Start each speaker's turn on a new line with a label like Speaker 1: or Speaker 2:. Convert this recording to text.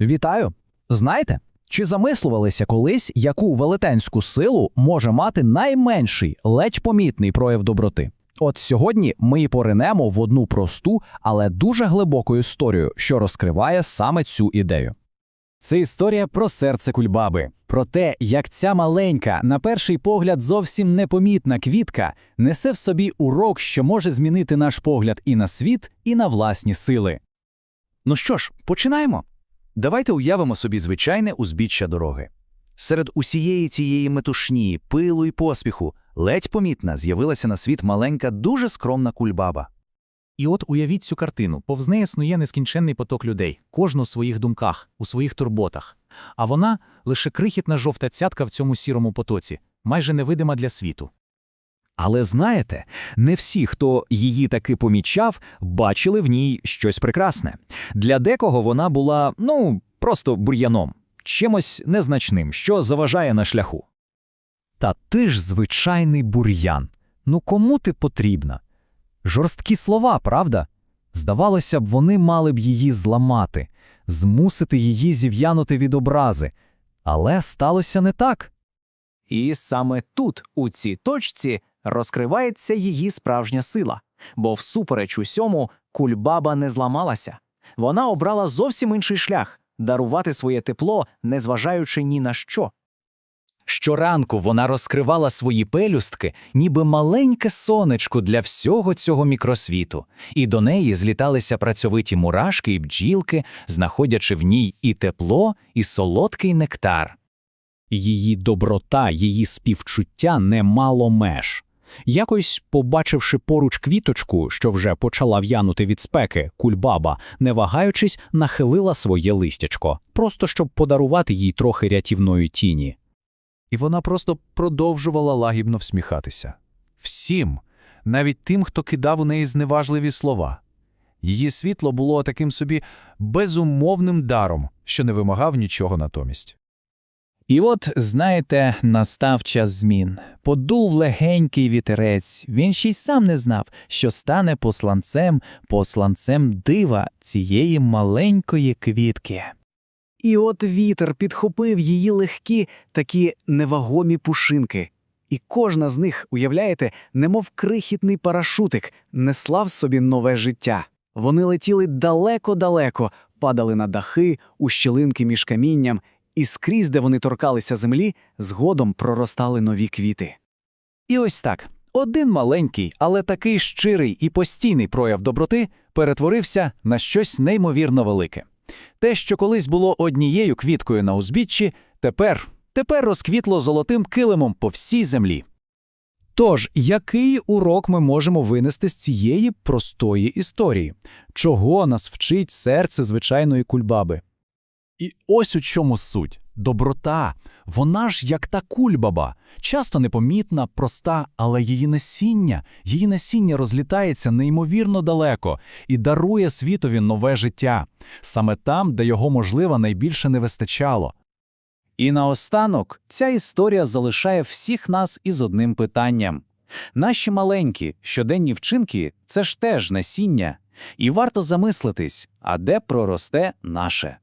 Speaker 1: Вітаю! Знаєте, чи замислювалися колись, яку велетенську силу може мати найменший, ледь помітний прояв доброти? От сьогодні ми й поринемо в одну просту, але дуже глибоку історію, що розкриває саме цю ідею.
Speaker 2: Це історія про серце кульбаби, про те, як ця маленька, на перший погляд, зовсім непомітна квітка несе в собі урок, що може змінити наш погляд і на світ, і на власні сили.
Speaker 3: Ну що ж, починаємо. Давайте уявимо собі звичайне узбіччя дороги. Серед усієї цієї метушні, пилу і поспіху ледь помітна з'явилася на світ маленька, дуже скромна кульбаба.
Speaker 2: І от уявіть цю картину. Повз неї снує нескінченний поток людей, кожну у своїх думках, у своїх турботах. А вона лише крихітна жовта цятка в цьому сірому потоці, майже невидима для світу.
Speaker 4: Але знаєте, не всі, хто її таки помічав, бачили в ній щось прекрасне. Для декого вона була, ну, просто бур'яном, чимось незначним, що заважає на шляху. Та ти ж звичайний бур'ян. Ну кому ти потрібна? Жорсткі слова, правда? Здавалося б, вони мали б її зламати, змусити її зів'янути від образи. Але сталося не так.
Speaker 5: І саме тут, у цій точці, розкривається її справжня сила, бо всупереч усьому кульбаба не зламалася. Вона обрала зовсім інший шлях дарувати своє тепло, незважаючи ні на що.
Speaker 2: Щоранку вона розкривала свої пелюстки, ніби маленьке сонечко для всього цього мікросвіту, і до неї зліталися працьовиті мурашки і бджілки, знаходячи в ній і тепло, і солодкий нектар. Її доброта, її співчуття не мало меж. Якось, побачивши поруч квіточку, що вже почала в'янути від спеки, кульбаба, не вагаючись, нахилила своє листячко, просто щоб подарувати їй трохи рятівної тіні.
Speaker 6: І вона просто продовжувала лагідно всміхатися. Всім, навіть тим, хто кидав у неї зневажливі слова. Її світло було таким собі безумовним даром, що не вимагав нічого натомість.
Speaker 2: І от, знаєте, настав час змін. Подув легенький вітерець. Він ще й сам не знав, що стане посланцем, посланцем дива цієї маленької квітки.
Speaker 5: І от вітер підхопив її легкі такі невагомі пушинки. І кожна з них, уявляєте, немов крихітний парашутик, несла в собі нове життя. Вони летіли далеко-далеко, падали на дахи, у щілинки між камінням, і скрізь, де вони торкалися землі, згодом проростали нові квіти.
Speaker 2: І ось так. Один маленький, але такий щирий і постійний прояв доброти перетворився на щось неймовірно велике. Те, що колись було однією квіткою на узбіччі, тепер, тепер розквітло золотим килимом по всій землі. Тож, який урок ми можемо винести з цієї простої історії? Чого нас вчить серце звичайної кульбаби?
Speaker 6: І ось у чому суть доброта. Вона ж як та кульбаба, часто непомітна, проста, але її насіння, її насіння розлітається неймовірно далеко і дарує світові нове життя, саме там, де його, можливо, найбільше не вистачало.
Speaker 5: І наостанок ця історія залишає всіх нас із одним питанням. Наші маленькі щоденні вчинки це ж теж насіння, і варто замислитись, а де проросте наше.